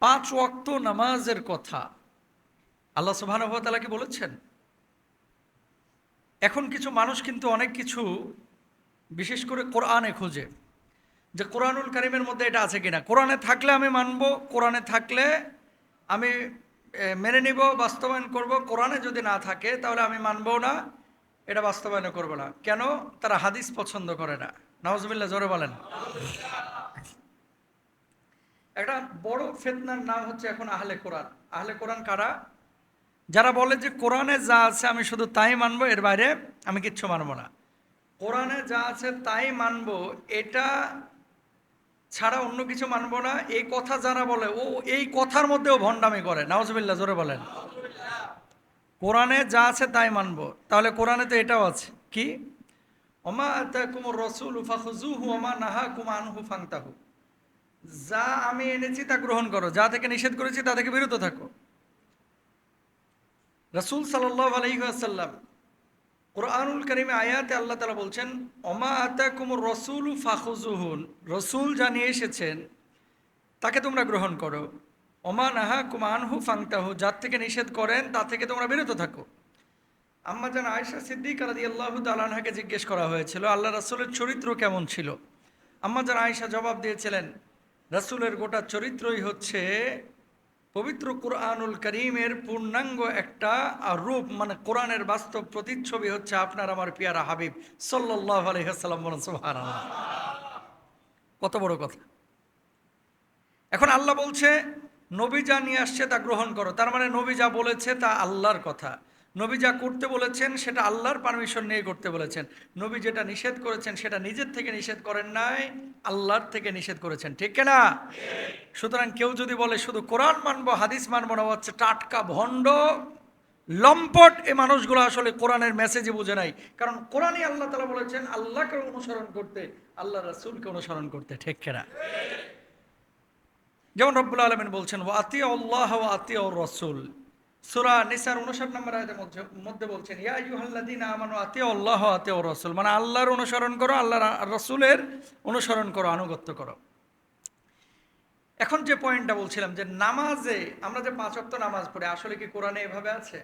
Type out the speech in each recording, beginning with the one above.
পাঁচ ওয়াক্ত নামাজের কথা। আল্লাহ সুবাহানুভাতালা কি বলেছেন? এখন কিছু মানুষ কিন্তু অনেক কিছু বিশেষ করে কোরআনে খোঁজে। যে কোরআনুল কারিমের মধ্যে এটা আছে কিনা? কোরআনে থাকলে আমি মানব, কোরআনে থাকলে আমি মেনে নিব, বাস্তবায়ন করব। কোরআনে যদি না থাকে, তাহলে আমি মানবো না, এটা বাস্তবায়ন করব না। কেন? তারা হাদিস পছন্দ করে না। নওয়াজবিল্লা জোরে বলেন। একটা বড় ফেতনার নাম হচ্ছে এখন আহলে কোরআন। আহলে কোরআন কারা? যারা বলে যে কোরআনে যা আছে আমি শুধু তাই মানবো, এর বাইরে আমি কিচ্ছু মানবো না। কোরআনে যা আছে তাই মানবো, এটা ছাড়া অন্য কিছু মানবো না। এই কথা যারা বলে, ও এই কথার মধ্যেও ভণ্ডামি করে। নাওজবিল্লা জোরে বলেন। কোরআনে যা আছে তাই মানবো। তাহলে কোরআনে তো এটাও আছে। কি? ওমা আতাকুমুর রসুল ফাখুজুহু ওমা নাহা কুমানহু ফাংতাহু। যা আমি এনেছি তা গ্রহণ করো। যা থেকে নিষেধ করেছি তা থেকে বিরত থাকো। রসুল সাল্লাহ আলহিহাসাল্লাম কোরআনুল করিমে আয়াতে আল্লাহ তালা বলছেন অমা আতা কুমুর রসুল ফাখুজুহুন রসুল যা নিয়ে এসেছেন, তাকে তোমরা গ্রহণ করো। অমা নাহা কুমানহু ফাংতাহু। যার থেকে নিষেধ করেন, তা থেকে তোমরা বিরত থাকো। আম্মা যেন আয়সা সিদ্দিক আলাদি আল্লাহ তালাহাকে জিজ্ঞেস করা হয়েছিল, আল্লাহ রাসুলের চরিত্র কেমন ছিল? আম্মা যেন আয়সা জবাব দিয়েছিলেন রাসুলের গোটা চরিত্রই হচ্ছে পবিত্র কোরআনুল করিমের পূর্ণাঙ্গ একটা রূপ মানে কোরআনের বাস্তব প্রতিচ্ছবি হচ্ছে আপনার আমার পিয়ারা হাবিব সাল্লাহ সুবহানাল্লাহ। কত বড় কথা। এখন আল্লাহ বলছে, নবী যা নিয়ে আসছে তা গ্রহণ করো। তার মানে নবী যা বলেছে তা আল্লাহর কথা। নবী যা করতে বলেছেন, সেটা আল্লাহর পারমিশন নিয়ে করতে বলেছেন। নবী যেটা নিষেধ করেছেন, সেটা নিজের থেকে নিষেধ করেন নাই, আল্লাহর থেকে নিষেধ করেছেন। ঠিক না সুতরাং কেউ যদি বলে শুধু কোরআন মানবো, হাদিস মানবো না হচ্ছে টাটকা ভণ্ড, লম্পট, এ মানুষগুলো আসলে কোরআনের মেসেজই বুঝে নাই। কারণ কোরআনই আল্লাহ তালা বলেছেন, আল্লাহকে অনুসরণ করতে আল্লাহ রাসুলকে অনুসরণ করতে। ঠিক কেনা? যেমন রব্বুল আলমিন বলছেন ও আতি আল্লাহ ও আতি রসুল। সুরা নিসার উনষাট নম্বর আয়াতের মধ্যে মধ্যে বলছেন, ইয়া ইউহাল্লাদিন আমানু আতি আল্লাহ আতি ও রসুল। মানে আল্লাহর অনুসরণ করো, আল্লাহর রসুলের অনুসরণ করো, আনুগত্য করো। এখন যে পয়েন্টটা বলছিলাম যে নামাজে, আমরা যে পাঁচ অক্ত নামাজ পড়ি, আসলে কি কোরআনে এভাবে আছে?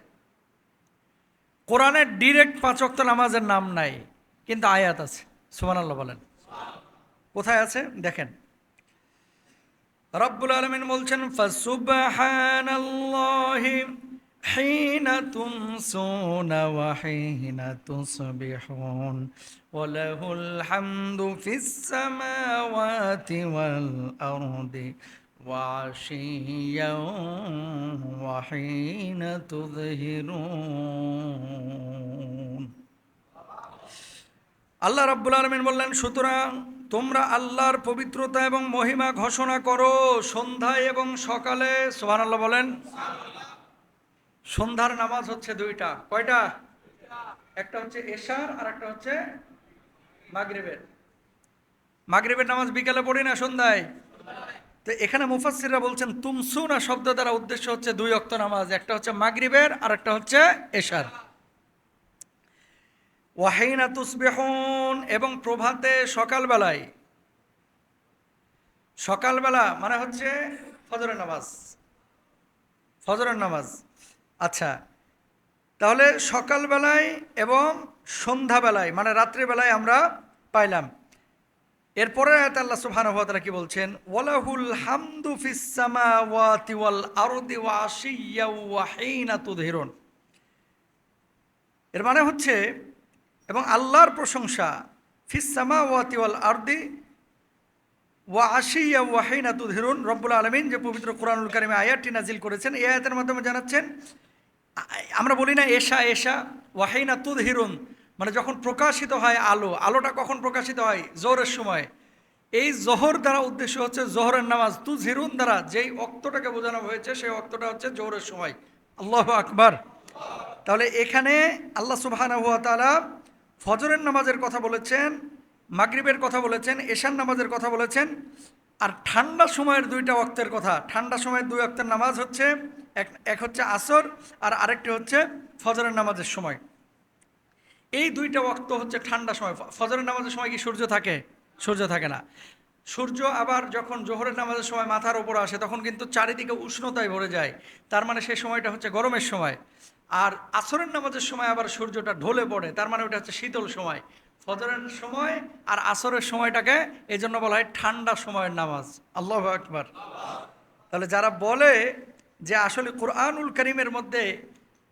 কোরআনের ডিরেক্ট পাঁচ অক্ত নামাজের নাম নাই, কিন্তু আয়াত আছে। সুমান আল্লাহ বলেন। কোথায় আছে? দেখেন। রব্বুল আলমিন বলছেন, ফাসুবহানাল্লাহি حين تمسون وحين تصبحون وله الحمد في السماوات والأرض وعشيا وحين تظهرون আল্লাহ রাব্বুল আলমিন বললেন সুতরাং তোমরা আল্লাহর পবিত্রতা এবং মহিমা ঘোষণা করো সন্ধ্যায় এবং সকালে সোহান আল্লাহ বলেন সন্ধ্যার নামাজ হচ্ছে দুইটা। কয়টা? একটা হচ্ছে এশার আর একটা হচ্ছে মাগরিবের। মাগরিবের নামাজ বিকালে পড়ি না সন্ধ্যায়? তো এখানে মুফাসসিররা বলছেন, তুমসুনা শব্দ দ্বারা উদ্দেশ্য হচ্ছে দুই অক্ত নামাজ, একটা হচ্ছে মাগরিবের আর একটা হচ্ছে এশার। ওয়াহিনা তুসবেহন, এবং প্রভাতে সকালবেলায়। সকালবেলা মানে হচ্ছে ফজরের নামাজ। ফজরের নামাজ। আচ্ছা তাহলে সকালবেলায় এবং সন্ধ্যাবেলায় মানে রাত্রিবেলায় আমরা পাইলাম। এরপরে আয়াত আল্লাহ সুবহানাহু ওয়া কি বলছেন? ওয়ালাহুল হামদু ফিস ওয়া ওয়া হিনা তুযহিরুন এর মানে হচ্ছে, এবং আল্লাহর প্রশংসা, ফিস সামাওয়াতি ওয়াল আরদি ওয়া আশিয়া ওয়াহিনা তুধিরুন রব্বুল আলমিন যে পবিত্র কোরআনুল কারিমে আয়াতটি নাজিল করেছেন, এই আয়াতের মাধ্যমে জানাচ্ছেন আমরা বলি না এশা এশা, ওয়াহিনা তুধহিরুন মানে যখন প্রকাশিত হয় আলো, আলোটা কখন প্রকাশিত হয়? জোহরের সময়। এই জোহর দ্বারা উদ্দেশ্য হচ্ছে জোহরের নামাজ তুজহিরুন দ্বারা যেই অক্তটাকে বোঝানো হয়েছে, সেই অক্তটা হচ্ছে জোহরের সময়। আল্লাহ আকবার। তাহলে এখানে আল্লাহ সুবহানাহু ওয়া তাআলা ফজরের নামাজের কথা বলেছেন, মাগরিবের কথা বলেছেন, এশার নামাজের কথা বলেছেন। আর ঠান্ডা সময়ের দুইটা অক্তের কথা। ঠান্ডা সময়ের দুই অক্তের নামাজ হচ্ছে, এক এক হচ্ছে আসর আর আরেকটি হচ্ছে ফজরের নামাজের সময়। এই দুইটা ওয়াক্ত হচ্ছে ঠান্ডা সময়। ফজরের নামাজের সময় কি সূর্য থাকে? সূর্য থাকে না। সূর্য আবার যখন জোহরের নামাজের সময় মাথার উপর আসে, তখন কিন্তু চারিদিকে উষ্ণতায় ভরে যায়। তার মানে সেই সময়টা হচ্ছে গরমের সময়। আর আসরের নামাজের সময় আবার সূর্যটা ঢলে পড়ে। তার মানে ওটা হচ্ছে শীতল সময়। ফজরের সময় আর আসরের সময়টাকে এই জন্য বলা হয় ঠান্ডা সময়ের নামাজ। আল্লাহ আকবার। তাহলে যারা বলে যে আসলে কোরআনুল করিমের মধ্যে,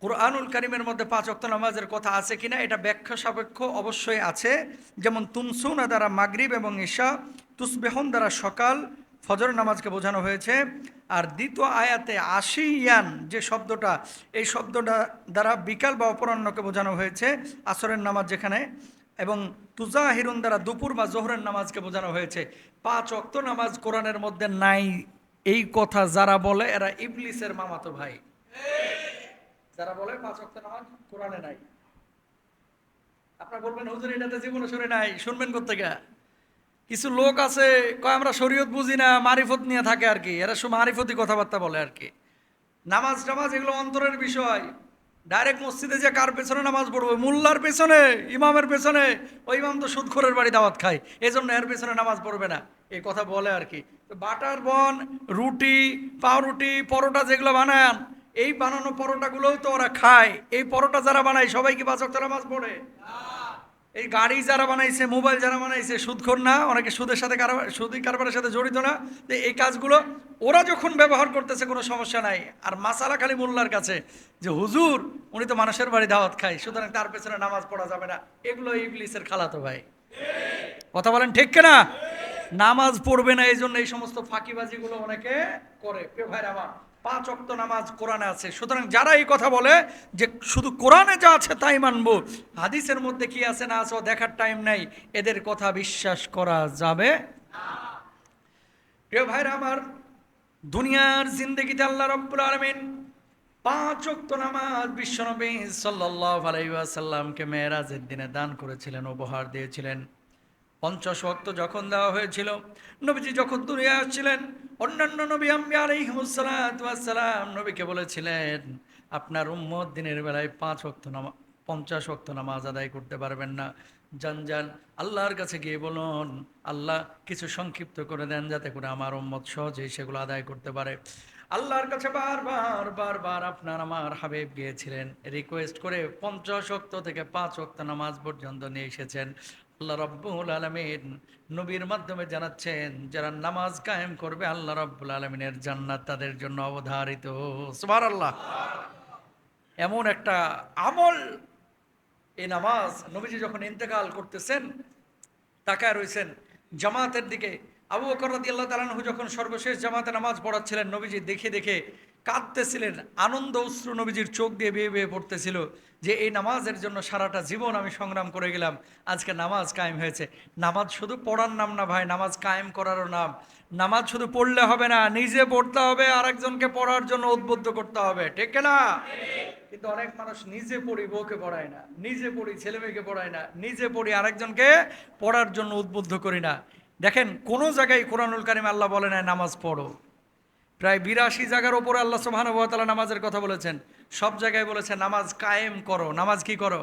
কোরআনুল করিমের মধ্যে পাঁচ অক্ত নামাজের কথা আছে কিনা, এটা ব্যাখ্যা সাপেক্ষ অবশ্যই আছে। যেমন তুমসুনা দ্বারা মাগরিব এবং ঈশা তুসবেহন দ্বারা সকাল, ফজর নামাজকে বোঝানো হয়েছে। আর দ্বিতীয় আয়াতে আশিয়ান যে শব্দটা, এই শব্দটা দ্বারা বিকাল বা অপরাহ্নকে বোঝানো হয়েছে, আসরের নামাজ যেখানে এবং তুজা হিরুন দ্বারা দুপুর বা জোহরের নামাজকে বোঝানো হয়েছে। পাঁচ অক্ত নামাজ কোরআনের মধ্যে নাই, এই কথা যারা বলে, এরা ইবলিসের মামাতো ভাই। যারা বলে পাঁচ অক্ত নামাজ কোরআনে নাই। আপনারা বলবেন, হুজুর, এটাতে জীবনে শুনে নাই, শুনবেন কোথেকে কিছু লোক আছে, কয়, আমরা শরীয়ত বুঝি না, মারিফত নিয়ে থাকে আর কি। এরা সব মারিফতি কথাবার্তা বলে আর কি। নামাজ টামাজ এগুলো অন্তরের বিষয়। ডাইরেক্ট মসজিদে যে কার পেছনে নামাজ পড়ব? মোল্লার পেছনে, ইমামের পেছনে। ওই ইমাম তো সুদখোরের বাড়ি দাওয়াত খায় এই জন্য এর পেছনে নামাজ পড়বে না। এই কথা বলে আর কি। বাটার বন, রুটি, পাউরুটি, পরোটা যেগুলো বানান, এই বানানো পরোটাগুলোও তো ওরা খায়। এই পরোটা যারা বানায়, সবাই কি বাচক তারা নামাজ পড়ে? এই গাড়ি যারা বানাইছে, মোবাইল যারা বানাইছে, সুদখোর না, অনেকে সুদের সাথে কারবার সুদি কারবারের সাথে জড়িত না, তো এই কাজগুলো ওরা যখন ব্যবহার করতেছে, কোনো সমস্যা নাই। আর মাসালা খালি মোল্লার কাছে, যে হুজুর, উনি তো মানুষের বাড়ি দাওয়াত খায়, সুতরাং তার পেছনে নামাজ পড়া যাবে না। এগুলো ইবলিসের খালাতো ভাই। কথা বলেন ঠিক কিনা? নামাজ পড়বে না এই জন্য এই সমস্ত ফাঁকিবাজিগুলো অনেকে করে। ভাইরা আমার পাঁচ অক্ত নামাজ কোরআনে আছে। সুতরাং যারা এই কথা বলে যে শুধু কোরআনে যা আছে তাই মানব, হাদিসের মধ্যে কি আছে না আছে দেখার টাইম নাই, এদের কথা বিশ্বাস করা যাবে প্রিয় ভাইরা আমার, দুনিয়ার জিন্দগিতে আল্লাহ রব্বুল আলমিন পাঁচ অক্ত নামাজ বিশ্বনবী সাল্লাহ আলাইসাল্লামকে মেয়েরাজের দিনে দান করেছিলেন, উপহার দিয়েছিলেন। পঞ্চাশ ওয়াক্ত যখন দেওয়া হয়েছিল, নবীজি যখন দুনিয়া আসছিলেন অন্যান্য নবী আম্বি আলাইহিমুসালাম নবীকে বলেছিলেন, আপনার উম্মত দিনের বেলায় পাঁচ ওয়াক্ত নামা, পঞ্চাশ ওয়াক্ত নামাজ আদায় করতে পারবেন না। যান যান, আল্লাহর কাছে গিয়ে বলুন, আল্লাহ কিছু সংক্ষিপ্ত করে দেন যাতে করে আমার উম্মত সহজেই সেগুলো আদায় করতে পারে। আল্লাহর কাছে বারবার বারবার আপনার আমার হাবিব গিয়েছিলেন, রিকোয়েস্ট করে পঞ্চাশ ওয়াক্ত থেকে পাঁচ ওয়াক্ত নামাজ পর্যন্ত নিয়ে এসেছেন। আল্লাহ রব্বুল আলমিন নবীর মাধ্যমে জানাচ্ছেন, যারা নামাজ কায়েম করবে, আল্লাহ রব্বুল আলমিনের জান্নাত তাদের জন্য অবধারিত। সুবার আল্লাহ এমন একটা আমল এই নামাজ নবীজি যখন ইন্তেকাল করতেছেন, তাকায় রয়েছেন জামাতের দিকে। আবু বকর রাদিয়াল্লাহু তাআলাহু যখন সর্বশেষ জামাতে নামাজ পড়াচ্ছিলেন, নবীজি দেখে দেখে কাঁদতেছিলেন। আনন্দ অশ্রু নবীজির চোখ দিয়ে বেয়ে বেয়ে পড়তেছিল যে এই নামাজের জন্য সারাটা জীবন আমি সংগ্রাম করে গেলাম। আজকে নামাজ কায়েম হয়েছে। নামাজ শুধু পড়ার নাম না ভাই, নামাজ কায়েম করারও নাম। নামাজ শুধু পড়লে হবে না, নিজে পড়তে হবে আর একজনকে পড়ার জন্য উদ্বুদ্ধ করতে হবে। ঠিক না কিন্তু অনেক মানুষ নিজে পড়ি, বউকে পড়ায় না। নিজে পড়ি ছেলে মেয়েকে পড়ায় না। নিজে পড়ি, আরেকজনকে পড়ার জন্য উদ্বুদ্ধ করি না। দেখেন, কোনো জায়গায় কোরআনুল কারিম আল্লাহ বলে নাই, নামাজ পড়ো। প্রায় বিরাশি জায়গার ওপরে আল্লাহ সুবহানাহু নামাজের কথা বলেছেন। সব জায়গায় বলেছে, নামাজ কায়েম করো। নামাজ কি করো?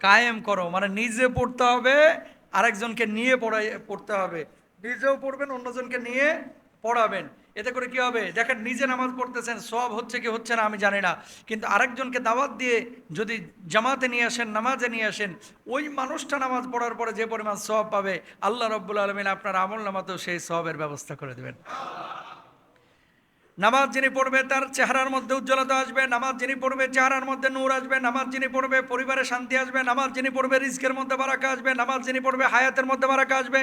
কায়েম করো। মানে নিজে পড়তে হবে, আরেকজনকে নিয়ে পড়াই পড়তে হবে। নিজেও পড়বেন, অন্যজনকে নিয়ে পড়াবেন। এতে করে কি হবে? দেখেন, নিজে নামাজ পড়তেছেন সব হচ্ছে কি হচ্ছে না আমি জানি না। কিন্তু আরেকজনকে দাওয়াত দিয়ে যদি জামাতে নিয়ে আসেন, নামাজে নিয়ে আসেন, ওই মানুষটা নামাজ পড়ার পরে যে পরিমাণ সব পাবে, আল্লাহ রব্বুল আলমিন আপনার আমল নামাতেও সেই সবের ব্যবস্থা করে দেবেন। নামাজ যিনি পড়বে তার চেহারার মধ্যে উজ্জ্বলতা আসবে, নামাজ যিনি পড়বে চেহারার মধ্যে নূর আসবে, নামাজ যিনি পড়বে পরিবারে শান্তি আসবে, নামাজ যিনি পড়বে রিস্কের মধ্যে বারাকা আসবে, নামাজ যিনি পড়বে হায়াতের মধ্যে বারাকা আসবে,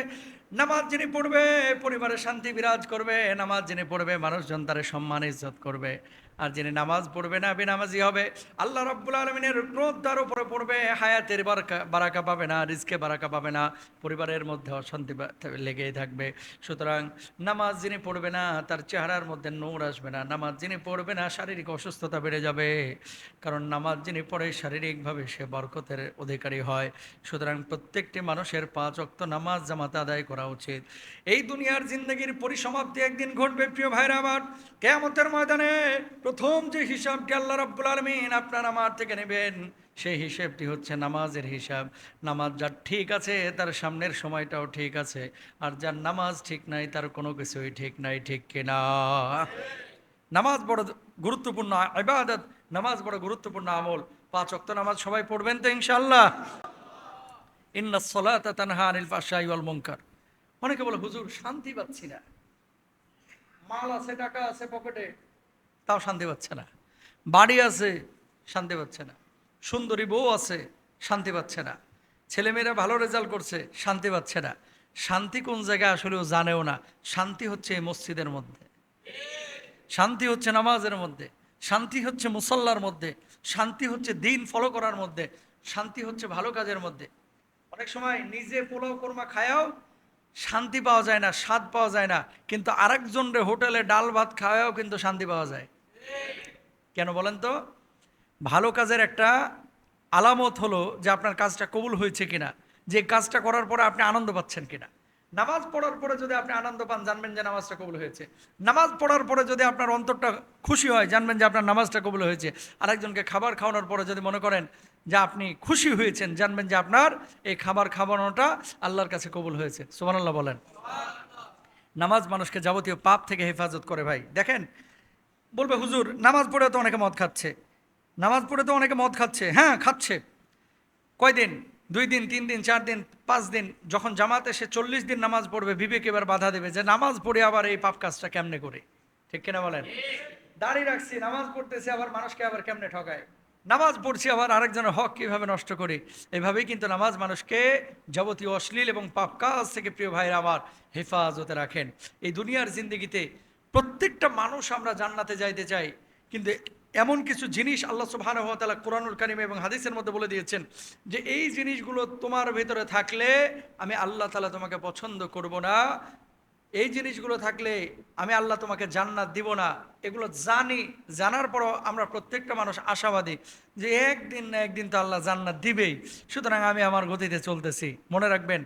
নামাজ যিনি পড়বে পরিবারে শান্তি বিরাজ করবে, নামাজ যিনি পড়বে মানুষজন তারে সম্মান ইজ্জত করবে। আর যিনি নামাজ পড়বে না, বেনামাজি হবে। আল্লাহ রব্বুল আলমিনের ক্রোধ তার উপরে পড়বে, হায়াতের বারাকা পাবে না রিস্কে বারাকা পাবে না, পরিবারের মধ্যে অশান্তি লেগেই থাকবে। সুতরাং নামাজ যিনি পড়বে না, তার চেহারার মধ্যে নূর আসবে না। নামাজ যিনি পড়বে না, শারীরিক অসুস্থতা বেড়ে যাবে। কারণ নামাজ যিনি পড়ে, শারীরিকভাবে সে বরকতের অধিকারী হয়। সুতরাং প্রত্যেকটি মানুষের পাঁচ অক্ত নামাজ জামাতে আদায় করা উচিত। এই দুনিয়ার জিন্দগির পরিসমাপ্তি একদিন ঘটবে, প্রিয় ভাইরা আমার। কেয়ামতের ময়দানে প্রথম যে হিসাবটি আল্লাহ রাব্বুল আলমিন আপনার আমার থেকে নেবেন, সেই হিসেবটি হচ্ছে নামাজের হিসাব। নামাজ যার ঠিক আছে, তার সামনের সময়টাও ঠিক আছে, আর যার নামাজ ঠিক নাই, তার কোনো কিছুই ঠিক নাই, ঠিক কিনা? নামাজ বড় গুরুত্বপূর্ণ ইবাদত, নামাজ বড় গুরুত্বপূর্ণ আমল। পাঁচ অক্ত নামাজ সবাই পড়বেন তো ইনশাল্লাহ ইন্না তানহা আনিল ওয়াল মুনকার। অনেকে বলে, হুজুর, শান্তি পাচ্ছি না। মাল আছে, টাকা আছে, পকেটে। তাও শান্তি পাচ্ছে না। বাড়ি আছে, শান্তি পাচ্ছে না। সুন্দরী বউ আছে, শান্তি পাচ্ছে না। ছেলেমেয়েরা ভালো রেজাল্ট করছে, শান্তি পাচ্ছে না। শান্তি কোন জায়গায় আসলে ও জানেও না। শান্তি হচ্ছে এই মসজিদের মধ্যে। শান্তি হচ্ছে নামাজের মধ্যে। শান্তি হচ্ছে মুসল্লার মধ্যে। শান্তি হচ্ছে দিন ফলো করার মধ্যে। শান্তি হচ্ছে ভালো কাজের মধ্যে। অনেক সময় নিজে পোলাও কর্মা খায়াও শান্তি পাওয়া যায় না, স্বাদ পাওয়া যায় না, কিন্তু আরেকজনরে হোটেলে ডাল ভাত খাওয়াও কিন্তু শান্তি পাওয়া যায়। কেন বলেন তো? ভালো কাজের একটা আলামত হলো যে আপনার কাজটা কবুল হয়েছে কিনা, যে কাজটা করার পরে আপনি আনন্দ পাচ্ছেন কিনা। নামাজ পড়ার পরে যদি আপনি আনন্দ পান, জানবেন যে নামাজটা কবুল হয়েছে। নামাজ পড়ার পরে যদি আপনার অন্তরটা খুশি হয়, জানবেন যে আপনার নামাজটা কবুল হয়েছে। আরেকজনকে খাবার খাওয়ানোর পরে যদি মনে করেন যে আপনি খুশি হয়েছেন, জানবেন যে আপনার এই খাবার খাওয়ানোটা আল্লাহর কাছে কবুল হয়েছে। সুবহানাল্লাহ বলেন। নামাজ মানুষকে যাবতীয় পাপ থেকে হেফাজত করে ভাই। দেখেন, বলবে, হুজুর, নামাজ পড়ে তো অনেকে মদ খাচ্ছে। নামাজ পড়ে তো অনেকে মদ খাচ্ছে। হ্যাঁ খাচ্ছে। কয়দিন? দুই দিন, তিন দিন, চার দিন, পাঁচ দিন, যখন জামাত এসে চল্লিশ দিন নামাজ পড়বে, বিবেক এবার বাধা দেবে যে নামাজ পড়ে আবার এই পাপ কাজটা কেমনে করে? ঠিক কিনা বলেন? দাঁড়িয়ে রাখছি, নামাজ পড়তেছে, আবার মানুষকে আবার কেমনে ঠকায়? নামাজ পড়ছি, আবার আরেকজনের হক কীভাবে নষ্ট করি? এভাবেই কিন্তু নামাজ মানুষকে যাবতীয় অশ্লীল এবং পাপ কাজ থেকে প্রিয় ভাইয়ের আবার হেফাজতে রাখেন। এই দুনিয়ার জিন্দগিতে প্রত্যেকটা মানুষ আমরা জান্নাতে যাইতে চাই, কিন্তু এমন কিছু জিনিস আল্লাহ সুবহানাহু ওয়া তাআলা কোরআনুল কারিম এবং হাদিসের মধ্যে বলে দিয়েছেন যে এই জিনিসগুলো তোমার ভেতরে থাকলে আমি আল্লাহ তাআলা তোমাকে পছন্দ করব না। এই জিনিসগুলো থাকলে আমি আল্লাহ তোমাকে জান্নাত দিব না। এগুলো জানি, জানার পরও আমরা প্রত্যেকটা মানুষ আশাবাদী যে একদিন না একদিন তো আল্লাহ জান্নাত দিবেই। সুতরাং আমি আমার গতিতে চলতেছি। মনে রাখবেন